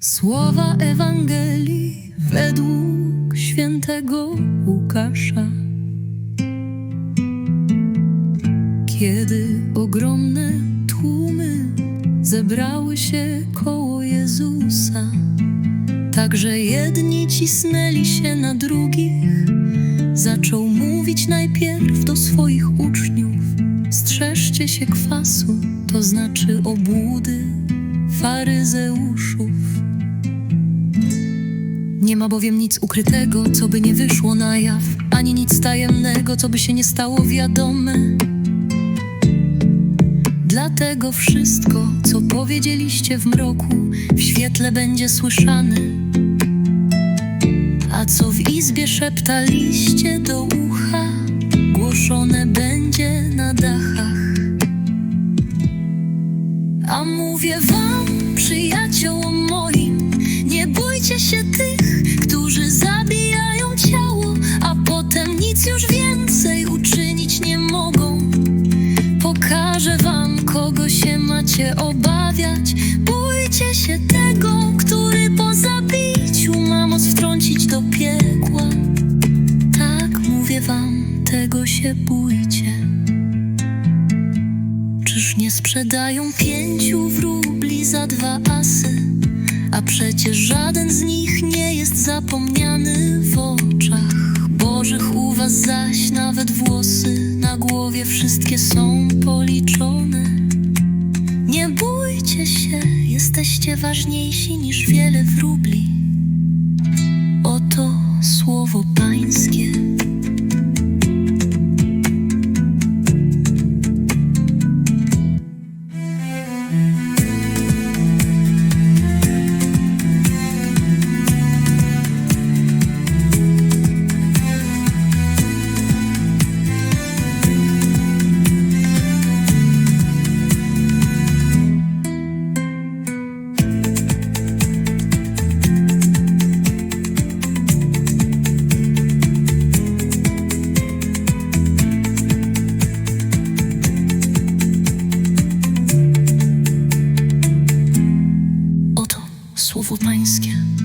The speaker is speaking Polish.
Słowa Ewangelii według świętego Łukasza. Kiedy ogromne tłumy zebrały się koło Jezusa, także jedni cisnęli się na drugich, zaczął mówić najpierw do swoich uczniów: Strzeżcie się kwasu, to znaczy obłudy faryzeuszów. Nie ma bowiem nic ukrytego, co by nie wyszło na jaw, ani nic tajemnego, co by się nie stało wiadome. Dlatego wszystko, co powiedzieliście w mroku, w świetle będzie słyszane. A co w izbie szeptaliście do ucha, głoszone będzie na dachach. A mówię wam, przyjaciołom moim, nie bójcie się tych, którzy zabijają ciało, a potem nic już więcej uczynić nie mogą. Pokażę wam, kogo się macie obawiać. Bójcie się tego, który po zabiciu ma moc wtrącić do piekła. Tak mówię wam, tego się bójcie. Czyż nie sprzedają pięciu wróbli za dwa asy? A przecież żaden z nich nie jest zapomniany w oczach Bożych u was zaś nawet włosy na głowie wszystkie są policzone. Nie bójcie się, jesteście ważniejsi niż wiele wróbli. Oto słowo Pańskie. Słowo Pańskie.